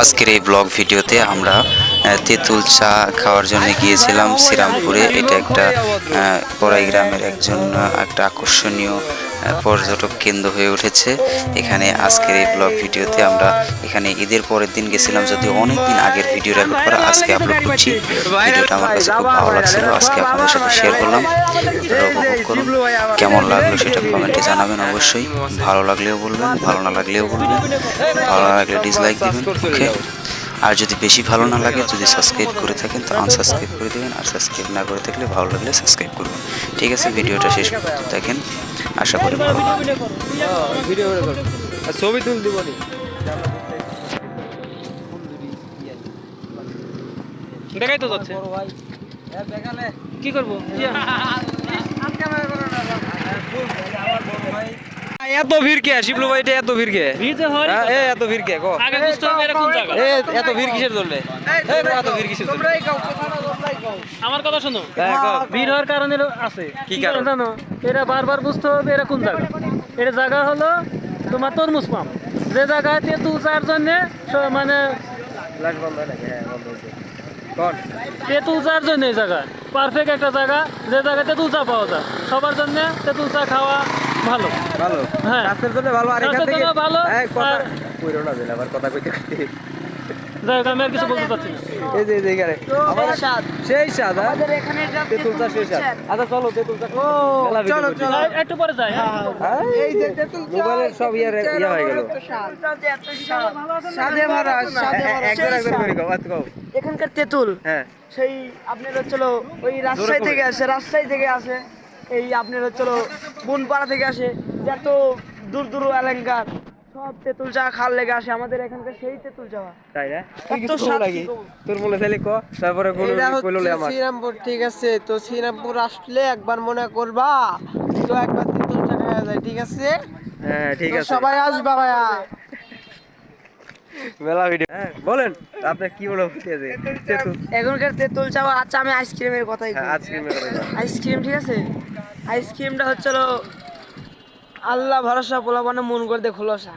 আজকের এই ব্লগ ভিডিওতে আমরা তেঁতুল চা খাওয়ার জন্য গিয়েছিলাম শ্রীরামপুরে। এটা একটা পড়াই গ্রামের একজন একটা আকর্ষণীয় পর্যটক কেন্দ্র হয়ে উঠেছে, এখানে আজকের এই ব্লগ ভিডিওতে আমরা এখানে ঈদের পরের দিন গেছিলাম যদি অনেক দিন আগের ভিডিও রেকর্ড করা আজকে আপলোড করছি। ভিডিওটা আমার কাছে খুব ভালো লাগছিল, আজকে আপনাদের সাথে শেয়ার করলাম। উপভোগ করুন। কেমন লাগল সেটা কমেন্টে জানাবেন অবশ্যই। ভালো লাগলেও বলবেন, ভালো না লাগলেও বলবেন। ভালো না লাগলে ডিসলাইক দিবেন ওকে বেশি ভালো না লাগে যদি সাবস্ক্রাইব করে থাকেন তো আনসাবস্ক্রাইব করে দেবেন আর সাবস্ক্রাইব না করে থাকলে ভালো লাগলে সাবস্ক্রাইব করবেন ঠিক আছে ভিডিওটা শেষ পর্যন্ত দেখেন আশা করি ভালো লাগবে ভিডিও করে আর ছবি তুল দিব দেখাই তো যাচ্ছে কি করব এত ভিড় কে শিবলু ভাই এটা এত ভিড় কে হয় হ্যাঁ, এ এত ভিড় কে। কো আগে বুঝতে হবে এরকম জায়গা এ এত ভিড় কিসের এ এত ভিড় কিসের জন্য? আমার কথা শোনো। হ্যাঁ, ভিড় হওয়ার কারণে আছে। কি কি কারণ? জানো এরা বারবার বুঝতে হবে এরা কোন জায়গা। এটা জায়গা হলো তোমার তরমুজ পাম্প যে জায়গায় তেঁতুল চার জন্য মানে হয় হ্যাঁ তেঁতুল চার জন্য এই জায়গা পারফেক্ট একটা জায়গা যে জায়গায় তেঁতুল চা পাওয়া যায়। সবার জন্য তেঁতুল চা খাওয়া ভালো। ভালো। হ্যাঁ। স্বাস্থ্যের জন্য ভালো আর এখান থেকে ভালো, এই কথা কইরো না দিলে আবার কথা কইতে কইতে। যাই হোক, আমি আর কিছু বলতে চাচ্ছি না। এই যে এই যে এখানে। আমাদের সেই স্বাদ হ্যাঁ? তেঁতুল চা সেই স্বাদ। আচ্ছা চলো তেঁতুল চা মেলা চলো, চলো। একটু পরে যাই হ্যাঁ। হ্যাঁ? এই যে তেঁতুল চা, মোবাইলের সব ইয়ে রে- ইয়ে হয়ে গেল। স্বাদে। ভরা স্বাদে ভরা একজন সেই করে কও বাত কও এখানকার তেতুল হ্যাঁ। সেই আপনার হচ্ছিল ওই রাজশাহী থেকে আসে রাজশাহী থেকে আসে। এই আপনার হচ্ছিল বনপাড়া থেকে আসে যত দূর দূর এলাকার সব তেঁতুল চা খাওয়ার লেগে আসে আমাদের এখানকার সেই তেঁতুল চা তাই না? এত স্বাদ নাকি তোর মনে চাইলে ক? তারপরে কইলো আমার। শ্রীরামপুর ঠিক আছে? তো শ্রীরামপুর আসলে একবার মনে করবা তো একবার তেঁতুল চা খাওয়া যায় ঠিক আছে? হ্যাঁ ঠিক আছে। সবাই আসবা ভাইয়া। মেলা ভিডিও। হ্যাঁ বলেন আপনি কি বলে বলতেছে তেতুল? এখনকার তেঁতুল চা আচ্ছা আমি আইসক্রিমের কথাই হ্যাঁ বলি। মেলা কথা। আইসক্রিম ঠিক আছে? আইসক্রিমটা হচ্ছিল আল্লাহ ভরসা পোলাপানে মন করে দিয়ে খোলসা।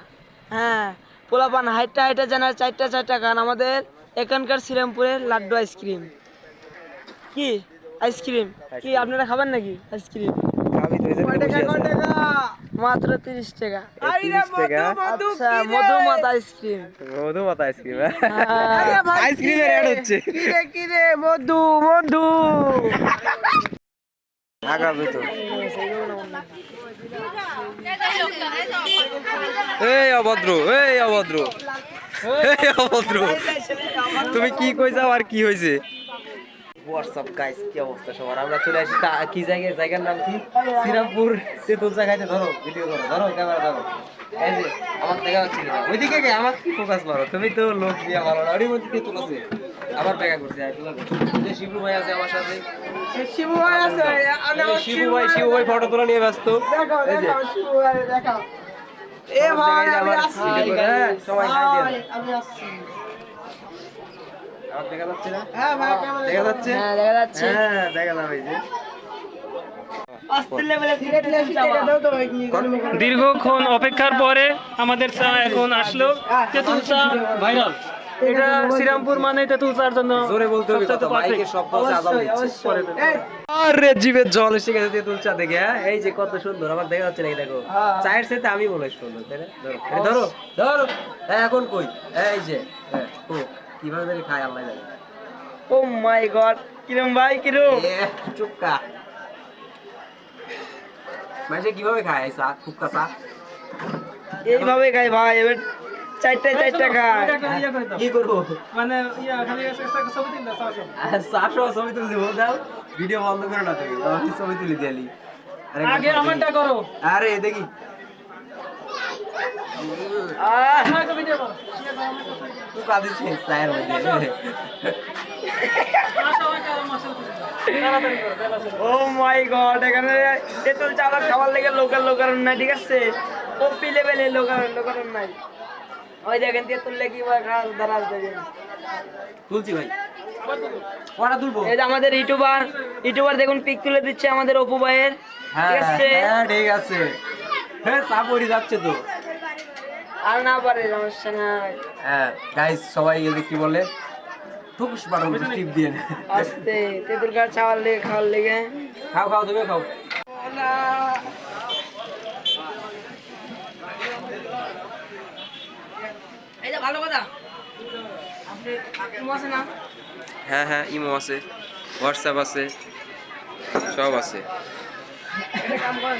হ্যাঁ পোলাপান হাইটটা হাইটটা জানার চারটা চারটা গান আমাদের এখানকার শ্রীরামপুরের লাড্ডু আইসক্রিম। কি? Ice cream? কি আপনারা খাবেন নাকি আইসক্রিম। মাত্র তিরিশ টাকা। এই 30 টাকা। আচ্ছা মধুমত আইসক্রিম। মধুমাতা আইসক্রিম হ্যাঁ। আইসক্রিমের অ্যাড হচ্ছে। মধু মধু। আগাবে তো এই অভদ্র এই অভদ্র এই অভদ্র। তুমি কি কই যাও আর কি হয়েছে হোয়াটসঅ্যাপ গাইস কি অবস্থা সবার? আমরা চলে আসি কি জায়গায়? জায়গার নাম কি? শ্রীরামপুর তেতুল জায়গাতে ধরো ভিডিও করো ধরো ক্যামেরা ধরো। এই যে আমার দেখা হচ্ছে কিনা? ওইদিকে কে? আমার কি ফোকাস মারো? তুমি তো লোক দিয়া ভালো না ওরই মধ্যে তেতুল আছে। আবার দেখা করছে শিবু ভাই আছে আমার সাথে। শিবু ভাই আছে শিবু ভাই শিবু ভাই ফটো তোলা নিয়ে ব্যস্ত। এই যে। শিবু ভাই দেখাও। এ ভাই আমি আসছি। হ্যাঁ, সবাই আমি আসছি। আমার দেখা যাচ্ছে না? হ্যাঁ ভাই দেখা যাচ্ছে? হ্যাঁ দেখা যাচ্ছে। হ্যাঁ দেখা যাবে যে। দীর্ঘক্ষণ অপেক্ষার পরে আমাদের চা এখন আসলো। তেঁতুল চা ভাইরাল। এটা শ্রীরামপুর মানে তেঁতুল চার জন্য জোরে বলতে হবে কথা মাইকে perfect। শব্দ আজান দিচ্ছে। আরে জিভের জল এসে গেছে তেঁতুল চা দেখে হ্যাঁ? এই যে কত সুন্দর আমার দেখা যাচ্ছে নাকি দেখো। চায়ের সাথে আমি মনে হয় সুন্দর তাই না? ধরো ধরো ধরো। হ্যাঁ এখন কই? এই যে। হ্যাঁ কীভাবে জানি খায় আল্লাহ জানে। ও মাই গড কিরম ভাই কিরম? চুপকা। মাঝে কীভাবে খায় এই চা ফুক্কা চা? এইভাবে খাই ভাই এবার চারটা চারটা খায়। ইয়ে। কি করব? মানে ইয়া খালি একটা ছবি দিন দাও, চা খাও। আর চা সহ ছবি তুলে দিব দাও। ভিডিও বন্ধ করে না তুমি আমি ছবি তুলে দিয়ালি আরে আগে আমারটা করো। আরে দেখি। ও মাই গড এখানে তেঁতুল চাওয়ার খাবার লেগে লোকাল লোকাল নাই ঠিক আছে? কপি লেভেলে লোকাল লোকাল নাই। ওই দেখেন তেঁতুল লেগে খাস দাঁড়াস দেখেন। তুলছি ভাই। কটা তুলবো? এই যে আমাদের ইউটিউবার ইউটিউবার দেখুন পিক তুলে দিচ্ছে আমাদের অপু ভাইয়ের হ্যাঁ ঠিক আছে? হ্যাঁ ঠিক আছে। হ্যাঁ চা যাচ্ছে তো। আর না পারে সমস্যা নাই। হ্যাঁ গাইস সবাই এদের কি বলে? টুকুস বাটন টিপ দিয়ে নে। আস্তে তেঁতুল গাছ চাওয়ার লেগে খাওয়ার লেগে। খাও খাও তুমি খাও। এই ভালো কথা। আপনি আপনি আছে না হ্যাঁ হ্যাঁ ইমো আছে হোয়াটসঅ্যাপ আছে সব আছে। কাম করেন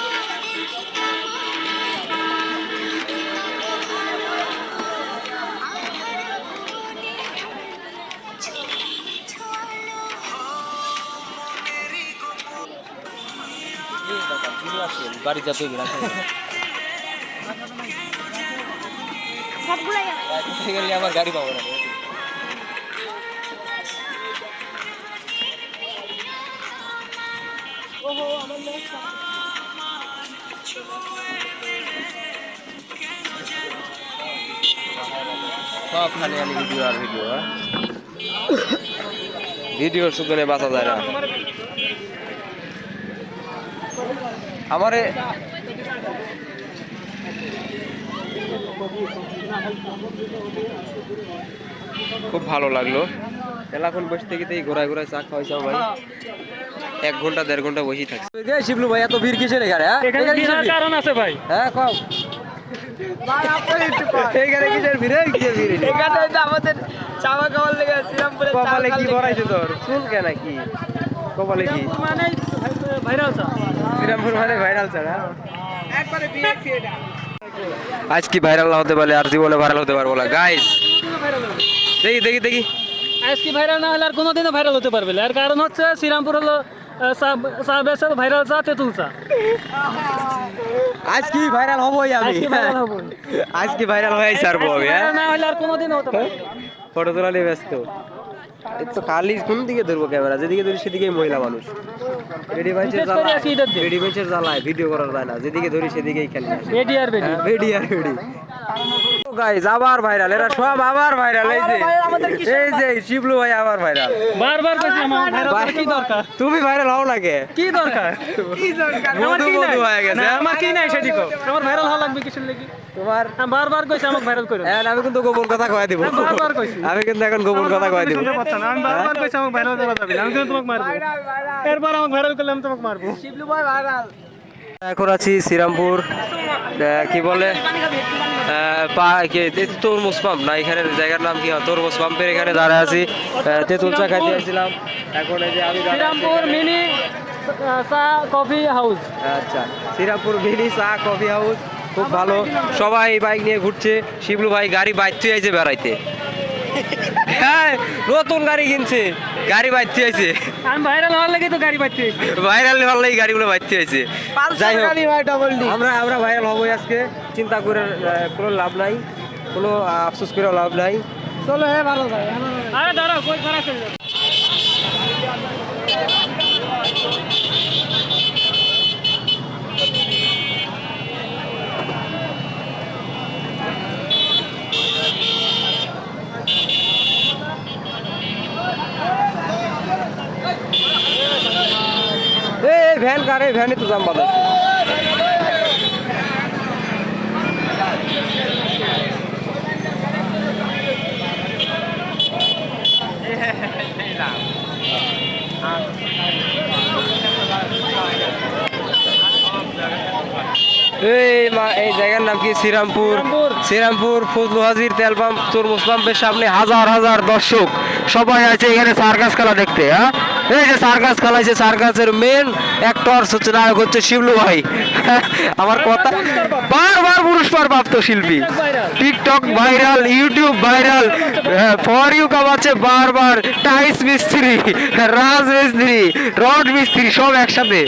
টাকা হাইছো বাড়ি গেলে আমার গাড়ি পাবো না। সব খালি খালি ভিডিও আর ভিডিও হ্যাঁ? ভিডিওর সুতনে বাঁচা যায় না। আমারে খুব ভালো লাগল। এলাখন বসে থেকে তো এই ঘোরায় ঘোরায় চা খাওয়াইছে ভাই। এক ঘণ্টা দেড় ঘণ্টা বসেই থাকছে শিবলু ভাই এত ভিড় কিসের এখানে হ্যাঁ? কারণ আছে ভাই। হ্যাঁ কম এখানে কিসের ভিড়? কিসের ভিড়? এখানে আমাদের চাওয়া খাওয়ার লেগে শ্রীরামপুরে চা কপালে কি। বড়াইছে তোর? চুল কেন কি? কপালে কি? মানে ভাইরাল চা। শ্রীরামপুর মানে ভাইরাল ছাড়া একবারে আজ কি ভাইরাল না হতে পারে আর জীবনে ভাইরাল হতে পারব না। গাইস দেখি দেখি দেখি। আজকে ভাইরাল না হলে আর কোনোদিনও ভাইরাল হতে পারবে না। এর কারণ হচ্ছে শ্রীরামপুর হলো ভাইরাল চা তেঁতুল চা। আজ কি ভাইরাল হবই আমি। আজ কি ভাইরাল হয়ে আমি হ্যাঁ? না হলে আর হতে পারবে ফটো তোলা নিয়ে ব্যস্ত। তো খালি কোন দিকে ধরবো ক্যামেরা? যেদিকে ধরি সেদিকে মহিলা মানুষ। রেডি করে ভাইচের জ্বালায় ভিডিও করার যায় না। যেদিকে ধরি সেদিকেই খেলি। আর বেডি রেডি আর রেডি গাইস আবার ভাইরাল এরা সব আবার ভাইরাল এই যে এই যে শিবলু ভাই আবার ভাইরাল বারবার আমার ভাইরাল কি দরকার? তুমি ভাইরাল হও না কে? কি দরকার? কি হয়ে আমার কি নাই সেটি আমার ভাইরাল হওয়া লাগবে লাগি? তোমার আমি বারবার কইছি আমাকে ভাইরাল করো। হ্যাঁ আমি কিন্তু গোপন কথা কয়ে দিব। আমি বারবার কইছি। আমি কিন্তু এখন গোপন কথা কয়ে দিব। শুনতে পাচ্ছ না আমি বারবার কইছি আমাকে ভাইরাল করা যাবে আমি কিন্তু তোমাকে মারবো। এরপর আমাকে ভাইরাল করলে আমি তোমাকে মারবো। শিবলু ভাই ভাইরাল এখন আছি শ্রীরামপুর আহ, কি বলে তরমুজ পাম্প না এখানে জায়গার নাম কি হয়? তরমুজ পাম্পের এখানে দাঁড়ায় আছি। তেঁতুল চা খাইতে আসছিলাম এখন এই যে আমি শ্রীরামপুর মিনি চা কফি হাউস আচ্ছা শ্রীরামপুর মিনি চা কফি হাউস খুব ভালো। সবাই বাইক নিয়ে ঘুরছে। শিবলু ভাই গাড়ি বাইতে আইছে বেড়াইতে। হ্যাঁ নতুন গাড়ি কিনছে। গাড়ি বাইতে আইছে। আমি ভাইরাল হওয়ার লাগে তো গাড়ি পাচ্ছি ভাইরাল হওয়ার লাগি গাড়িগুলো বাইতে আইছে। যাই হোক গাড়ি ভাই ডাবল ডি আমরা আমরা ভাইরাল হব আজকে। চিন্তা করে কোনো লাভ নাই। কোনো আফসোস করে লাভ নাই। চলো হ্যাঁ ভালো ভাই আরে দাঁড়াও কই খারাপ ভ্যান কারে ভ্যানে তো জাম বাঁধাইছে এই মা এই জায়গার নাম কি? শ্রীরামপুর। শ্রীরামপুর। ফজলু হাজির তেল পাম্প তরমুজ পাম্পের সামনে হাজার হাজার দর্শক সবাই আছে এখানে সার্কাস খেলা দেখতে হ্যাঁ? এই যে সার্কাস খেলাইছে, সার্কাসের মেন অ্যাক্টর হচ্ছে নায়ক হচ্ছে শিবলু ভাই। আমার কথা বারবার পুরস্কার প্রাপ্ত শিল্পী। TikTok viral YouTube viral for you কামাচ্ছে বারবার টাইস মিস্ত্রি, রাজ মিস্ত্রি, রড মিস্ত্রি, সব একসাথে।